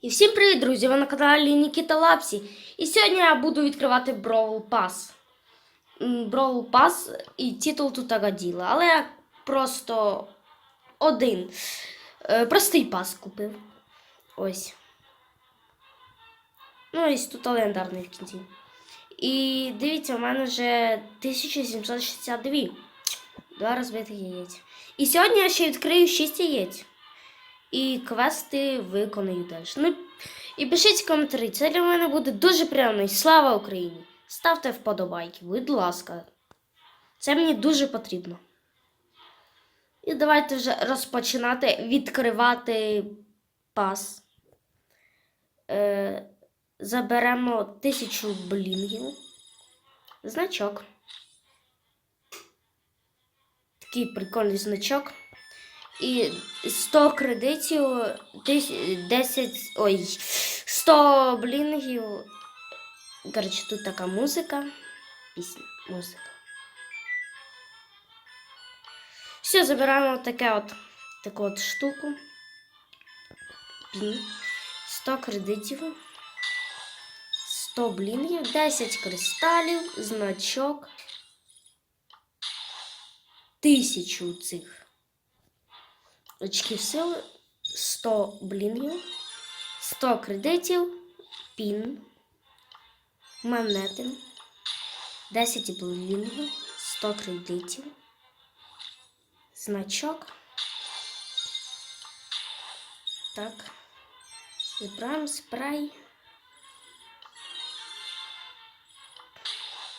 І всім привіт, друзі! Ви на каналі Нікіта Лапсі. І сьогодні я буду відкривати Brawl Pass. Brawl Pass і титул тут Агаділа. Але я просто один. е, Простий пас купив. Ось. Ну, ось тут легендарний в кінці. І дивіться, у мене вже 1762. Два розбитих яєць. І сьогодні я ще відкрию 6 яєць. І квести виконую теж. Ну і пишіть коментарі. Це для мене буде дуже приємно. Слава Україні! Ставте вподобайки, будь ласка. Це мені дуже потрібно. І давайте вже розпочинати відкривати пас. Е, заберемо тисячу блінгів. Значок. Такий прикольний значок. І 100 кредитів, 10, ой, 100 блінгів. Коротше, тут така музика. Пісня, музика. Все, забираємо таке от, таку от штуку. Пін. 100 кредитів. 100 блінгів, 10 кристалів, значок. Тисячу цих очків сили, 100 блінгів, 100 кредитів, пін, монети, 10 блінгів, 100 кредитів, значок. Так. Збираємо спрей.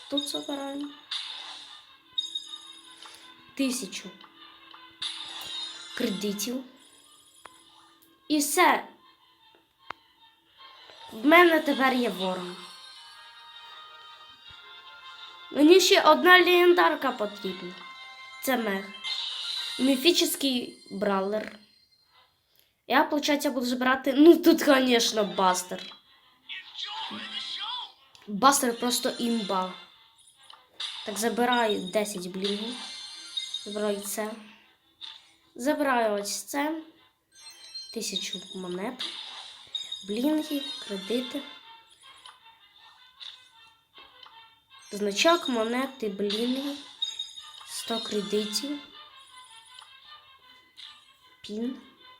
Тут забираємо. Тисячу Кредитів. І все. В мене тепер є ворон. Мені ще одна легендарка потрібна. Це мех. Міфічний бравлер. Я, виходить, буду збирати. Ну, тут, звісно, бастер. Бастер просто імба. Так, забираю 10 блінгів. Забираю це. Забираю ось це. Тисячу монет. Блінги, кредити. Значок, монети, блінги. 100 кредитів. Пін.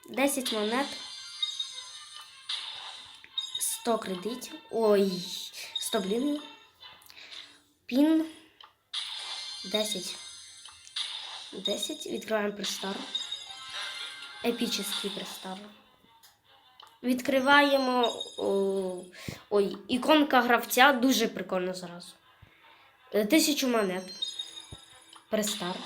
10 монет. 100 кредитів. Ой, 100 блінгів. Пін. 10. 10. Відкриваємо пристар. Епічний пристар. Відкриваємо о, ой, іконка гравця дуже прикольно зразу. Тисячу монет. Пристар.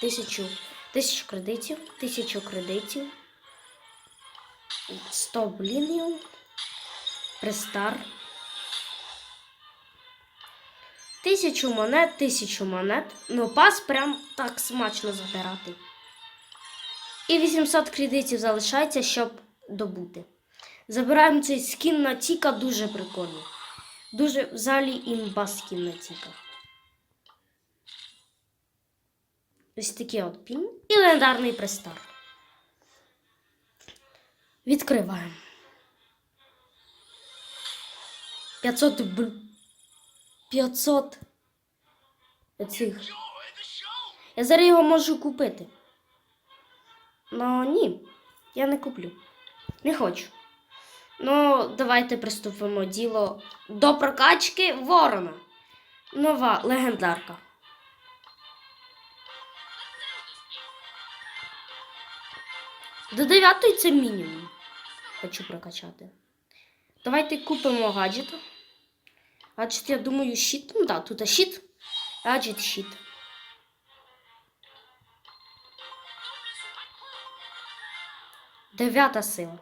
Тисячу. Тисячу кредитів. Тисячу кредитів. 100 блінів. Пристар. Тисячу монет, тисячу монет. Ну, пас прям так смачно забирати. І 800 кредитів залишається, щоб добути. Забираємо цей скін на Тіка дуже прикольний. Дуже взагалі імба скін на Тіка. Ось такий от пін. І легендарний пристар. Відкриваємо. 500 бл... 500 цих. Я зараз його можу купити. Ну ні, я не куплю. Не хочу. Ну, давайте приступимо діло до прокачки ворона. Нова легендарка. До 9 це мінімум. Хочу прокачати. Давайте купимо гаджет. Гаджет, я думаю, щит. Ну так, тут щит. Значит, щит. Дев'ята сила.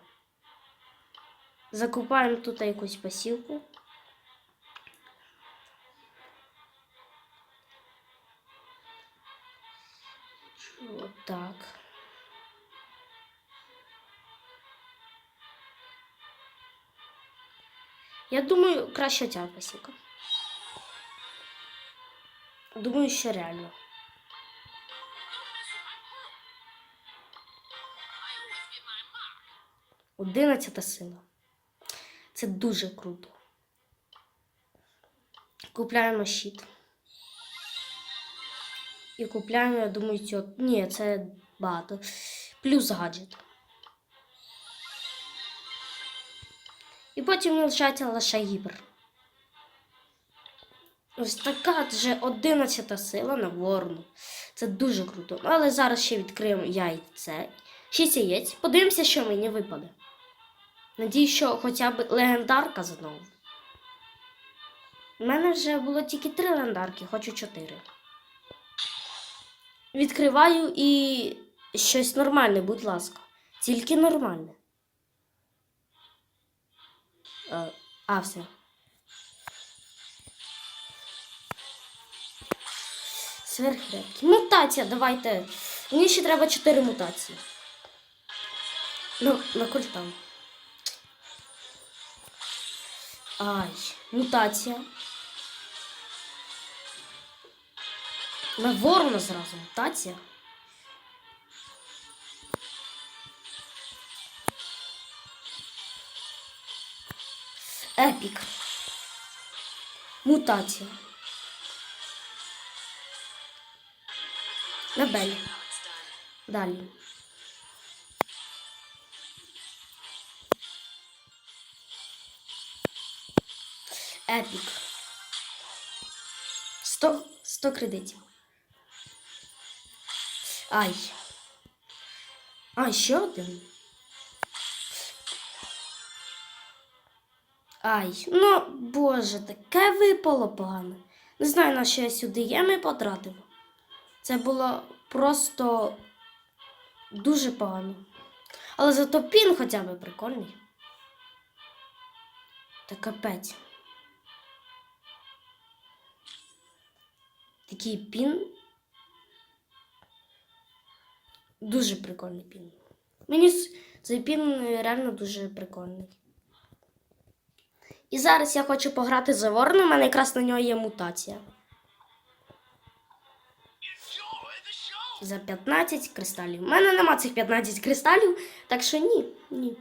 Закупаємо тут якусь посілку. Я думаю, краще ця посілка. Думаю, що реально. Одинадцята сила. Це дуже круто. Купляємо щит. І купляємо, я думаю, цю... Ні, це багато. Плюс гаджет. І потім лишається лише гібер. Ось така вже одинадцята сила на ворну. Це дуже круто. Але зараз ще відкриємо яйце. Шість яєць. Подивимося, що мені випаде. Надіюсь, що хоча б легендарка знову. У мене вже було тільки три легендарки, хочу чотири. Відкриваю і щось нормальне, будь ласка. Тільки нормальне. А, все. Сверхрядки. Мутація, давайте. Мені ще треба 4 мутації. Ну, на культам. Ай, мутація. На ворона зразу мутація. Епік. Мутація. Лебель. Далі. Епік. 100, 100 кредитів. Ай. А, ще один. Ай, ну, боже, таке випало погано. Не знаю, на що я сюди єми потратив. Це було просто дуже погано. Але зато пін хоча б прикольний. Та капець. Такий пін. Дуже прикольний пін. Мені цей пін реально дуже прикольний. І зараз я хочу пограти за ворона, у мене якраз на нього є мутація. За 15 кристалів. У мене нема цих 15 кристалів, так що ні. ні.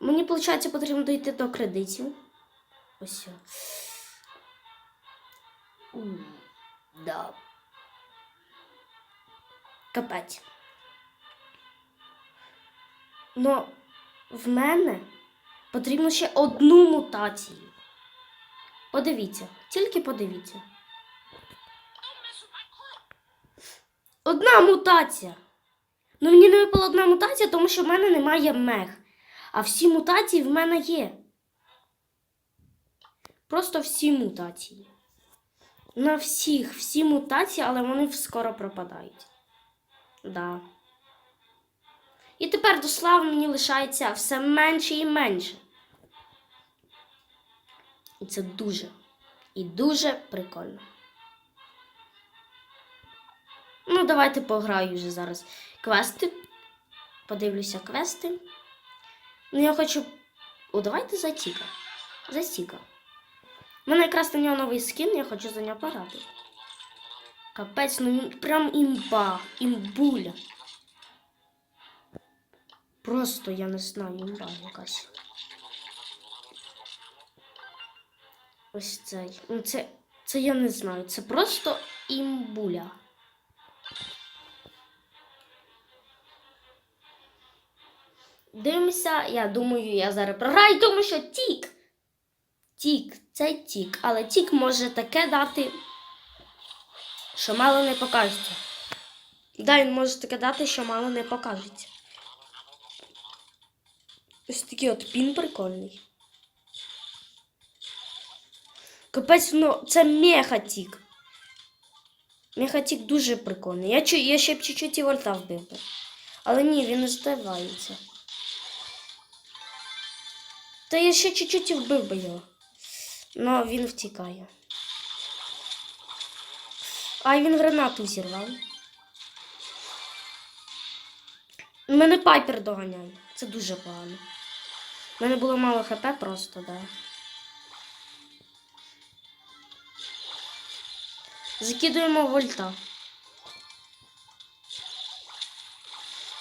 Мені, виходить, потрібно дійти до кредитів. Ось. о. Да. Капець. Но в мене потрібно ще одну мутацію. Подивіться, тільки подивіться. Одна мутація. Ну мені не випала одна мутація, тому що в мене немає мех. А всі мутації в мене є. Просто всі мутації. На всіх, всі мутації, але вони скоро пропадають. Да. І тепер до слави мені лишається все менше і менше. І це дуже і дуже прикольно. Ну, давайте пограю вже зараз квести. Подивлюся квести. Ну, я хочу. О, давайте за Тіка. За Тіка. У мене якраз на нього новий скін, я хочу за нього пограти. Капець, ну прям імба, імбуля. Просто я не знаю, імба якась. Ось цей. Ну це, це я не знаю. Це просто імбуля. Дивимося, я думаю, я зараз програю, тому що тік. Тік, це тік. Але тік може таке дати, що мало не покажеться. Да, він може таке дати, що мало не покажеться. Ось такий от пін прикольний. Капець, ну це мехатік. Мехатік дуже прикольний. Я, я ще б чуть-чуть і вольта вбив. би. Але ні, він не здавається. Та я ще чуть-чуть і вбив би його. Но він втікає. А він гранату зірвав. Мене пайпер доганяє. Це дуже погано. У мене було мало хп просто, да. Закидуємо вольта.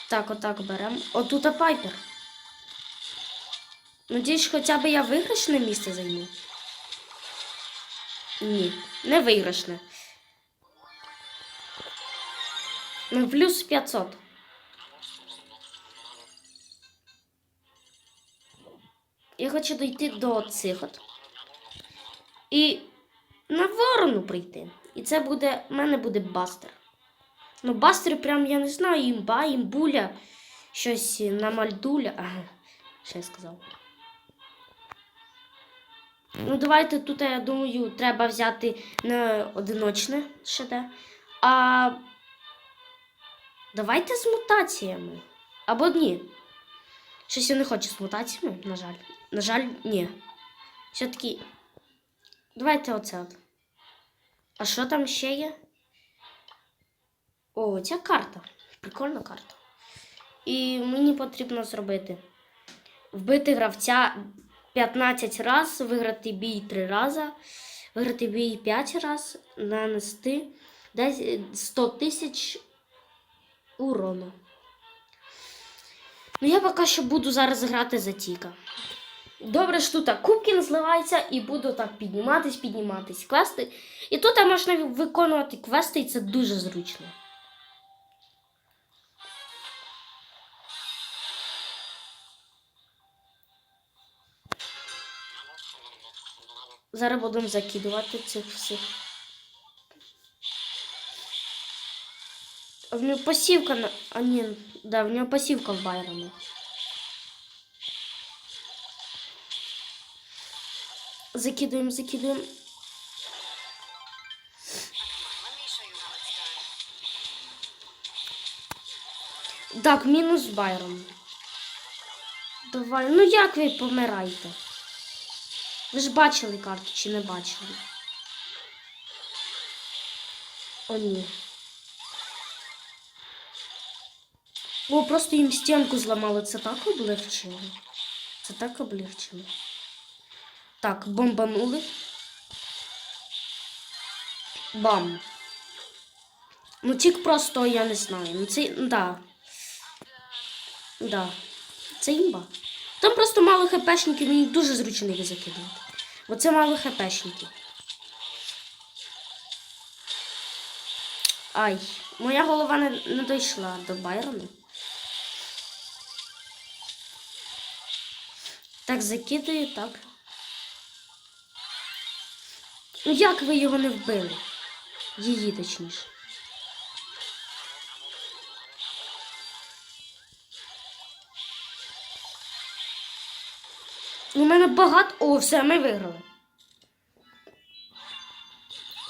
Так, отак беремо. Отут пайпер. Надіюсь, хоча б я виграшне місце займу. Ні, не виграшне. Ну, плюс 500. Я хочу дойти до цих от. І на ворону прийти. І це буде. в мене буде бастер. Ну, бастер прям, я не знаю, імба, імбуля, щось на мальдуля. Ага, що я сказав. Ну, давайте тут, я думаю, треба взяти не одиночне ШД, а давайте з мутаціями. Або ні. Щось я не хочу з мутаціями, на жаль. На жаль, ні. Все-таки. Давайте оце. А що там ще є? О, ця карта. Прикольна карта. І мені потрібно зробити. Вбити гравця 15 раз, виграти бій 3 рази, виграти бій 5 раз, нанести десь 100 тисяч урону. Ну, я поки що буду зараз грати за Тіка. Добре, що тут кубки не і буду так підніматись, підніматись, квести. І тут можна виконувати квести, і це дуже зручно. Зараз будемо закидувати цих всіх. В нього пасівка на. А ні, да, в нього пасівка в Байрону. Закидуємо, закидуємо. Так, мінус Байрон. Давай. Ну як ви помираєте? Ви ж бачили карту чи не бачили? О, ні. О, просто їм стінку зламали. Це так облегчило. Це так облегчило. Так, бомбанули. Бам. Ну, тік просто я не знаю. Ну, це. Да. Да. Це імба. Там просто мало хпшників, мені дуже зручно їх закидувати. Оце мало хпшників. Ай, моя голова не, не дійшла до Байрону. Так, закидаю, так. Ну як ви його не вбили? Її точніше. У мене багато. О, все, ми виграли.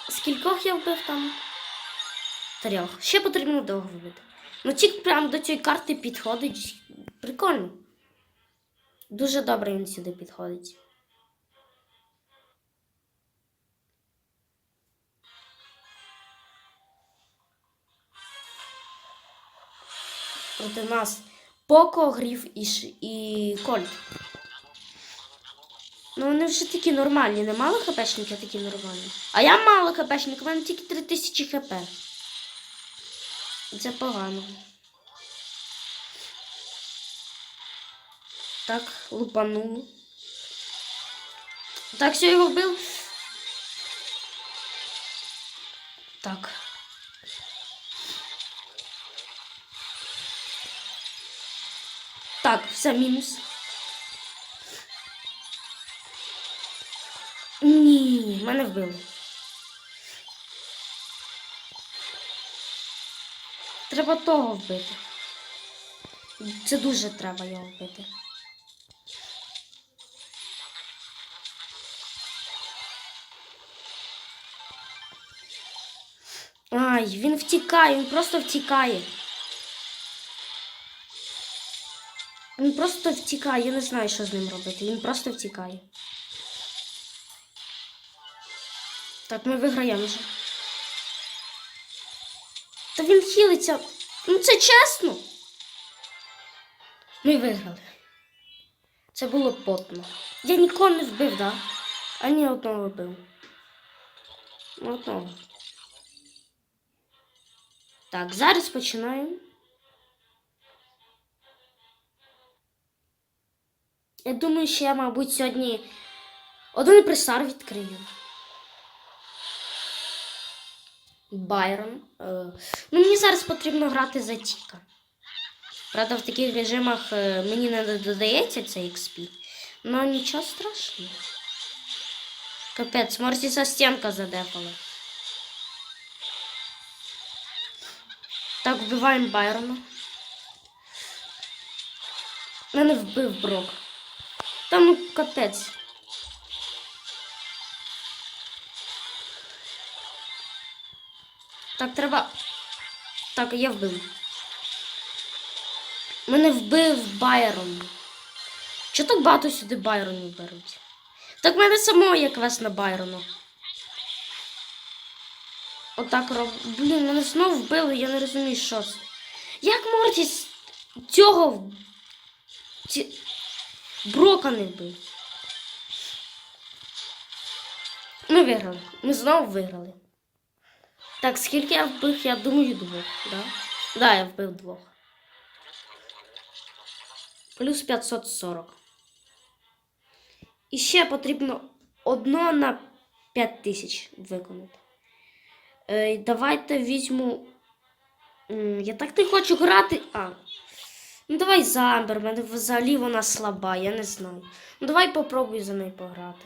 Скількох я вбив там? Трьох. Ще потрібно довго вбити. Ну, тік прямо до цієї карти підходить. Прикольно. Дуже добре він сюди підходить. Проти нас Поко, Гріф і, Ш... і Кольт. Ну, вони вже такі нормальні, не мало хпшники, а такі нормальні. А я мало хпшник, у мене тільки 3000 хп. Це погано. Так, лупанув. Так, все, його вбив. Так. Так, все, мінус. Ні, мене вбили. Треба того вбити. Це дуже треба його вбити. Ай, він втікає, він просто втікає. Він просто втікає, я не знаю, що з ним робити. Він просто втікає. Так, ми виграємо вже. Та він хілиться. Ну це чесно. Ми виграли. Це було потно. Я нікого не вбив, да? А ні одного вбив. Одного. Так, зараз починаємо. Я думаю, що я, мабуть, сьогодні один пресар відкрию. Байрон. Е, Ну, мені зараз потрібно грати за Тіка. Правда, в таких режимах е, мені не додається цей XP. Ну нічого страшного. Капець, Мортіса стінка задефала. Так, вбиваємо Байрона. Мене вбив Брок. Та ну капець. Так, треба. Так, я вбив. Мене вбив Байрон. Чого так багато сюди Байронів беруть? Так в мене самого є квест на Байрону. Отак роб. Блін, мене знову вбили, я не розумію, що це. Як Мортіс цього ці... Брока не вбив? Ми виграли. Ми знову виграли. Так, скільки я вбив, я думаю, двох, да? Да, я вбив двох. Плюс 540. І ще потрібно одно на 5000 виконати. Е, давайте візьму. Я так не хочу грати. А. Ну давай за Амбер, мене взагалі вона слаба, я не знаю. Ну давай попробуй за нею пограти.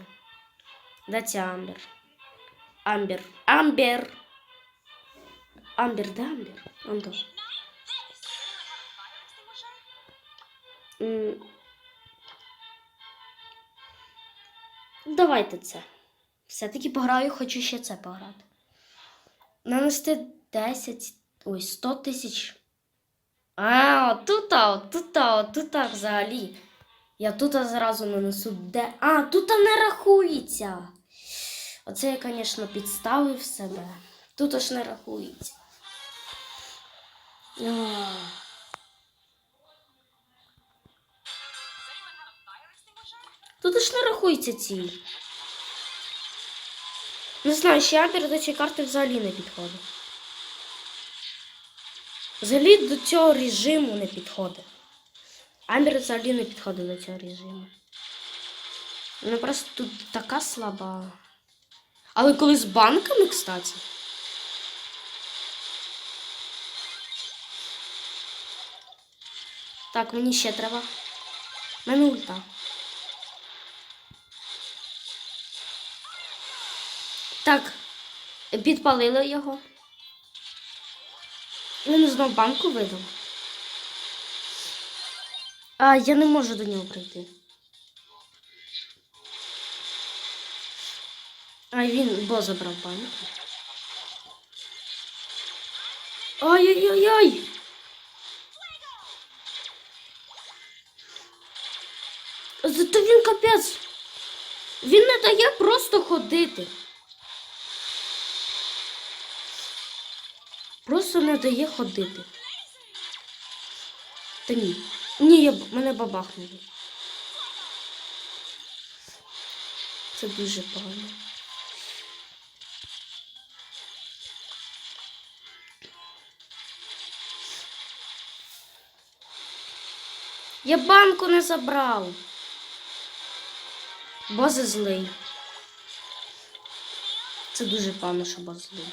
Де ця Амбер? Амбер. Амбер. Амбер, де Амбер? Андо. М. Давайте це. Все-таки пограю, хочу ще це пограти. Нанести 10, ой, 100 тисяч. А, отут, отут, отут взагалі. Я тут зразу нанесу де. А, тут не рахується. Оце я, звісно, підставив себе. Тут аж не рахується. А. Тут аж не рахується ці. Не знаю, ще до цієї карти взагалі не підходить. Взагалі до цього режиму не підходить. Амбер взагалі не підходить до цього режиму. Вона просто тут така слаба. Але коли з банками, кстати. Так, мені ще треба. У мене ульта. Так, підпалили його. Він знов банку видав. А я не можу до нього прийти. А він бо забрав банку. Ай-яй-яй-яй! Зато він капець. Він не дає просто ходити. Просто не дає ходити. Та ні. Ні, я, мене бабахнули. Це дуже погано. Я банку не забрав. Бази злий. Це дуже погано, що баз злий.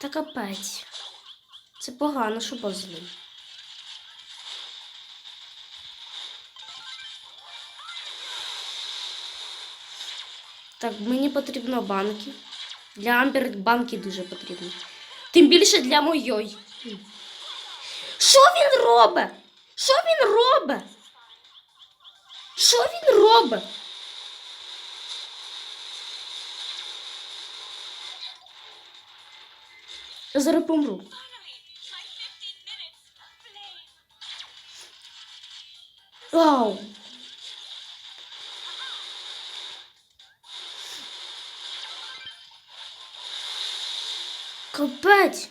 Та капець. Це погано, що злий. Так, мені потрібно банки. Для Амбер банки дуже потрібні. Тим більше для моєї. Що він робить? Що він робить? Що він робить? Я зараз помру. Вау. Капець.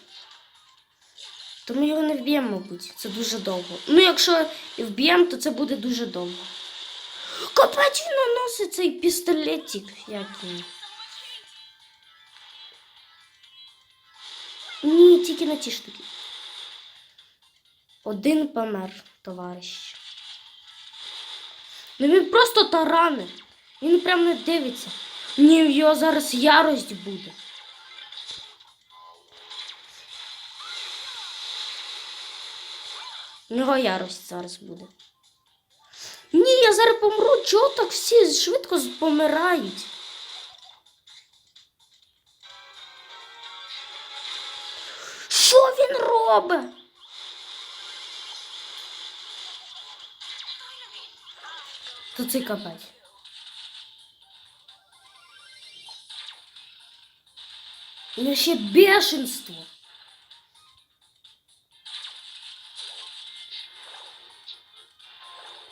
То ми його не вб'ємо, мабуть. Це дуже довго. Ну, якщо і вб'ємо, то це буде дуже довго. Капець він наносить цей пістолетик. Як він. Тільки на ті штуки. Один помер, товариш. Ну він просто таране. Він прям не дивиться. Ні, в його зараз ярость буде. В нього ярость зараз буде. Ні, я зараз помру. Чого так всі швидко помирають? Що він робить? То це капець. Ну ще бешенство.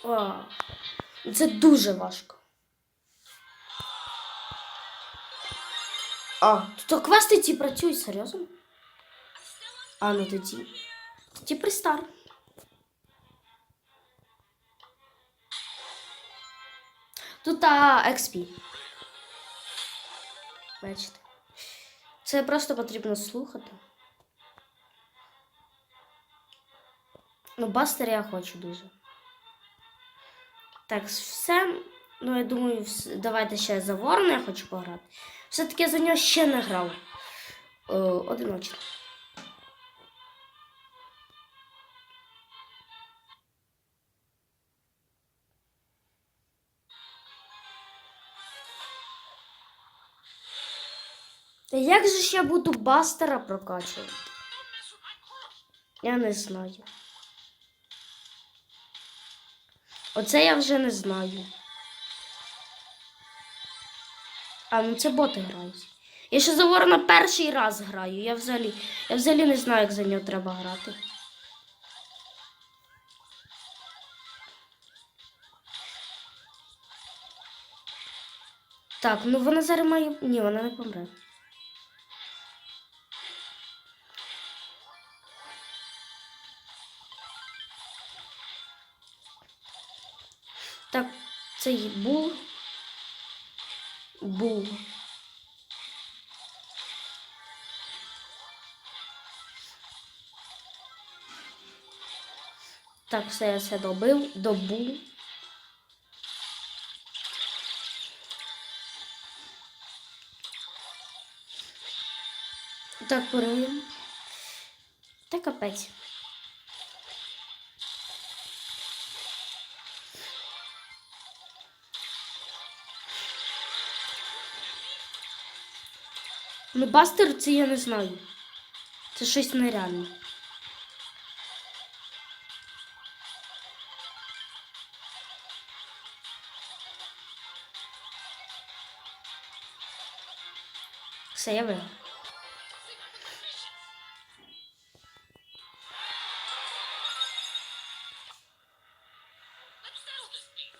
О, це дуже важко. А, тут квести ті працюють, серйозно? А, ну тоді. Тоді пристар. Тут а, XP. Бачите. Це просто потрібно слухати. Ну, бастер я хочу дуже. Так, все. Ну, я думаю, давайте ще за Ворона я хочу пограти. Все-таки я за нього ще не грав. Е, одиночно. Та як же ж я буду бастера прокачувати? Я не знаю. Оце я вже не знаю. А, ну це боти грають. Я ще за Ворона перший раз граю. Я взагалі, я взагалі не знаю, як за нього треба грати. Так, ну вона зараз має. Ні, вона не помре. Це є бул. Бул. Так, все я все добив, добув. Так, поруємо. Та капець. Ну, бастер це я не знаю. Це щось нереальне. Все, я виграв.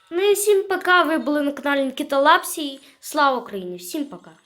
Ну і всім пока. Ви були на каналі Нікіта Лапсі. Слава Україні! Всім пока!